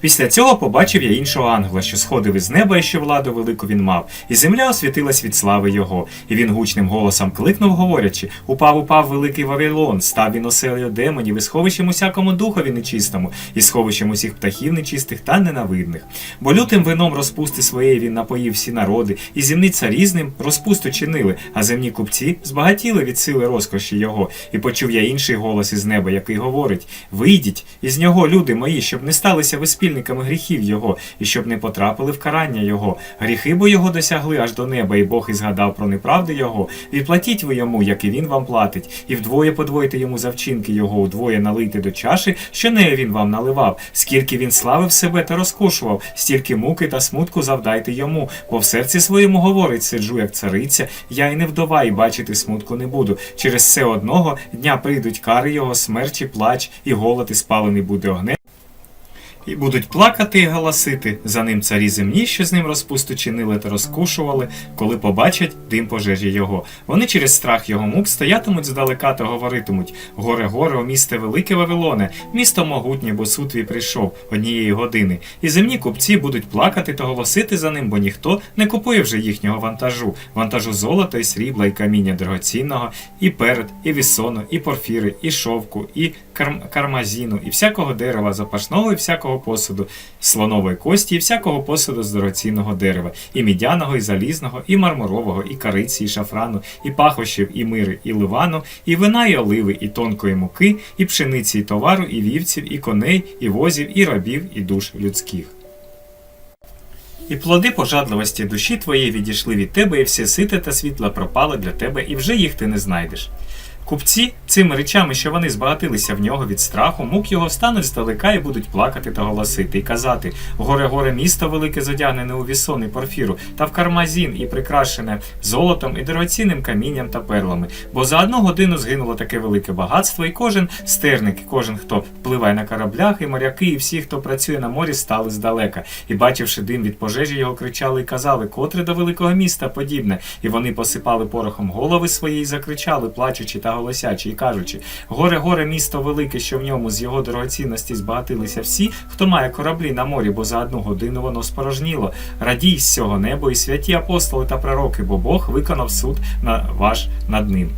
Після цього побачив я іншого ангела, що сходив із неба, і що владу велику він мав, і земля освітилась від слави його. І він гучним голосом кликнув, говорячи: Упав, упав великий Вавилон, став він оселею демонів, і сховищем усякому духові нечистому, і сховищем усіх птахів нечистих та ненавидних. Бо лютим вином розпусти своєї він напоїв всі народи, і земні царі з ним розпусту чинили, а земні купці збагатіли від сили розкоші його. І почув я інший голос із неба, який говорить: Вийдіть із нього, люди мої, щоб не сталися ви спільниками гріхів його, і щоб не потрапили в карання його. Гріхи бо його досягли аж до неба, і Бог і згадав про неправди його. Відплатіть ви йому, як і він вам платить, і вдвоє подвойте йому за вчинки його, удвоє налийте до чаші, що нею він вам наливав. Скільки він славив себе та розкошував, стільки муки та смутку завдайте йому, бо в серці своєму говорить, сиджу, як цариця, я й не вдова, і бачити смутку не буду. Через це одного дня прийдуть кари його, смерч і плач, і голод, і спалений буде огнем. І будуть плакати і галасити за ним царі земні, що з ним розпусту чинили та розкушували, коли побачать дим пожежі його. Вони через страх його мук стоятимуть здалека та говоритимуть: горе, горе, о місте велике Вавилоне, місто могутнє, бо суд твій прийшов однієї години. І земні купці будуть плакати та голосити за ним, бо ніхто не купує вже їхнього вантажу, вантажу золота і срібла, і каміння драгоцінного, і перед, і вісону, і порфіри, і шовку, і карм- кармазіну, і всякого дерева запашного, і всякого посуду, слонової кості, і всякого посуду з дорогоцінного дерева, і мідяного, і залізного, і мармурового, і кориці, і шафрану, і пахощів, і мири, і ливану, і вина, і оливи, і тонкої муки, і пшениці, і товару, і вівців, і коней, і возів, і рабів, і душ людських. І плоди пожадливості душі твоєї відійшли від тебе, і все сите та світло пропали для тебе, і вже їх ти не знайдеш. Купці цими речами, що вони збагатилися в нього від страху, мук його стануть здалека і будуть плакати та голосити, і казати: горе, горе, місто велике задягнене у вісон і порфіру, та в кармазін і прикрашене золотом і дорогоцінним камінням та перлами. Бо за одну годину згинуло таке велике багатство, і кожен стерник, і кожен, хто впливає на кораблях, і моряки, і всі, хто працює на морі, стали здалека. І бачивши дим від пожежі, його кричали і казали, котре до великого міста подібне. І вони посипали порохом голови свої і закричали, плачучи та голосячи, і кажучи: горе, горе, місто велике, що в ньому з його дорогоцінності збагатилися всі, хто має кораблі на морі, бо за одну годину воно спорожніло. Радій з цього небо і святі апостоли та пророки, бо Бог виконав суд на ваш над ним.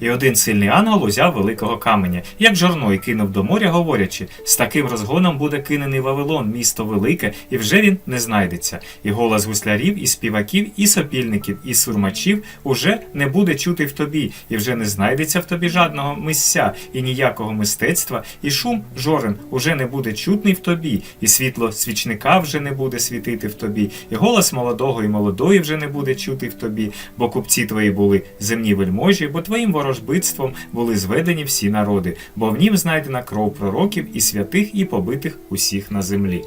І один сильний ангел узяв великого каменя, як жорно, і кинув до моря, говорячи: з таким розгоном буде кинений Вавилон, місто велике, і вже він не знайдеться. І голос гуслярів, і співаків, і сопільників, і сурмачів уже не буде чути в тобі, і вже не знайдеться в тобі жадного мисця, і ніякого мистецтва, і шум жорен уже не буде чутний в тобі, і світло свічника вже не буде світити в тобі, і голос молодого і молодої вже не буде чути в тобі, бо купці твої були земні вельможі, бо твоїм ворожбитством були зведені всі народи, бо в нім знайдена кров пророків і святих, і побитих усіх на землі.